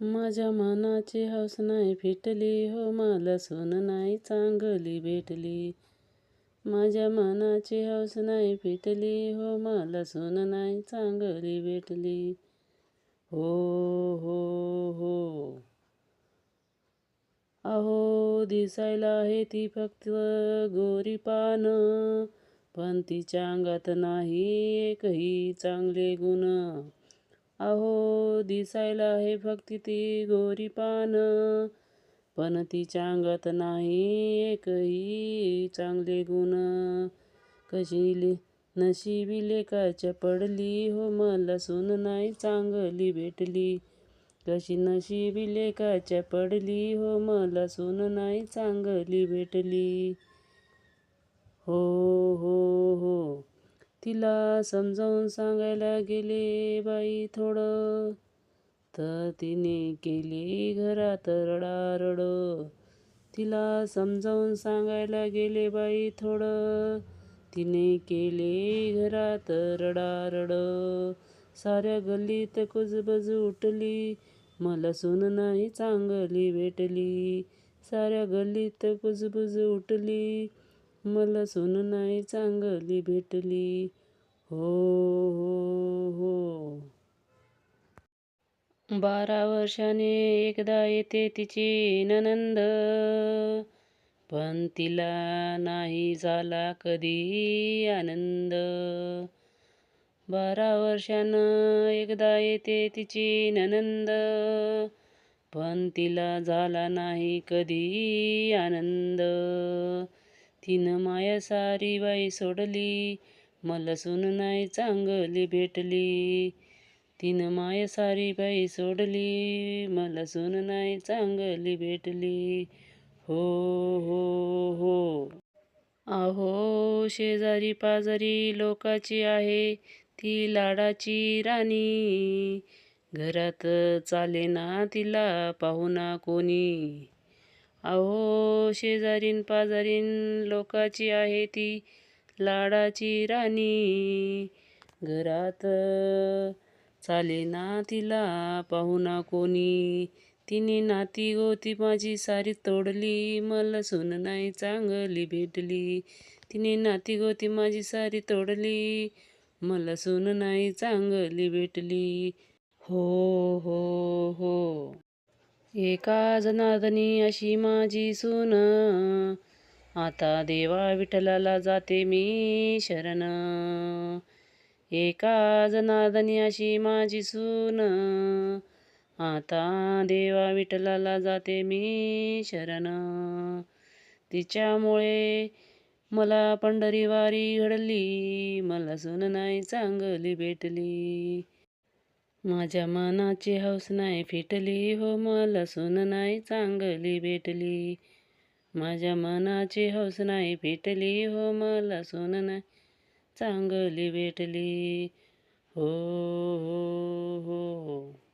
माझ्या मनाची हौस नाही फिटली हो मला सून नाही चांगली भेटली. माझ्या मनाची हौस नाही फिटली हो मला सून नाही चांगली भेटली. हो हो हो. अहो दिसायला आहे ती फक्त गोरी पान पण तिच्या अंगात नाही एकही चांगले गुण. अहो दिसायला आहे फक्त ती गोरी पान. पण तिच्या अंगात नाही एकही चांगले गुण. कशी नशिबी लेखाच्या पडली हो मला सून नाही चांगली भेटली. कशी नशिबी लेखाच्या पडली हो मला सून नाही चांगली भेटली. हो तिला समजावून सांगायला गेले बाई थोडं. तर तिने केली घरात रडारड. तिला समजावून सांगायला गेले बाई थोडं. तिने केले घरात रडारड. साऱ्या गल्लीत कुजबज उठली मला सून नाही चांगली भेटली. साऱ्या गल्लीत कुजबुज उठली मला सून नाही चांगली भेटली. हो हो हो. बारा वर्षाने एकदा येते तिची ननंद पण तिला नाही झाला कधी आनंद. बारा वर्षानं एकदा येते तिची ननंद पण तिला झाला नाही कधी आनंद. तिनं माया सारी बाई सोडली. मला सून नाही चांगली भेटली. तिनं माया सारी बाई सोडली. मला सून नाही चांगली भेटली. हो हो हो. अहो शेजारी पाजारी लोकाची आहे ती लाडाची राणी. घरात चाले ना तिला पाहुणा कोणी. अहो शेजारीन पाजारीन लोकाची आहे ती लाडाची राणी. घरात चाले ना तिला पाहुणा कोणी. तिने नाती गोती माझी सारी तोडली. मला सून नाही चांगली भेटली. तिने नाती गोती माझी सारी तोडली. मला सून नाही चांगली भेटली. हो हो हो. एका जनार्दनी अशी माझी सून. आता देवा विठ्ठलाला जाते मी शरण. एका जनार्दनी अशी माझी सून. आता देवा विठ्ठलाला जाते मी शरण. तिच्यामुळे मला पंढरीवारी घडली. मला सून नाही चांगली भेटली. माझ्या मनाची हौस नाही फिटली. हो मला सून नाही चांगली भेटली. माझ्या मनाची हौस नाही फिटली हो मला सोन नाही चांगली भेटली. हो हो हो. हो.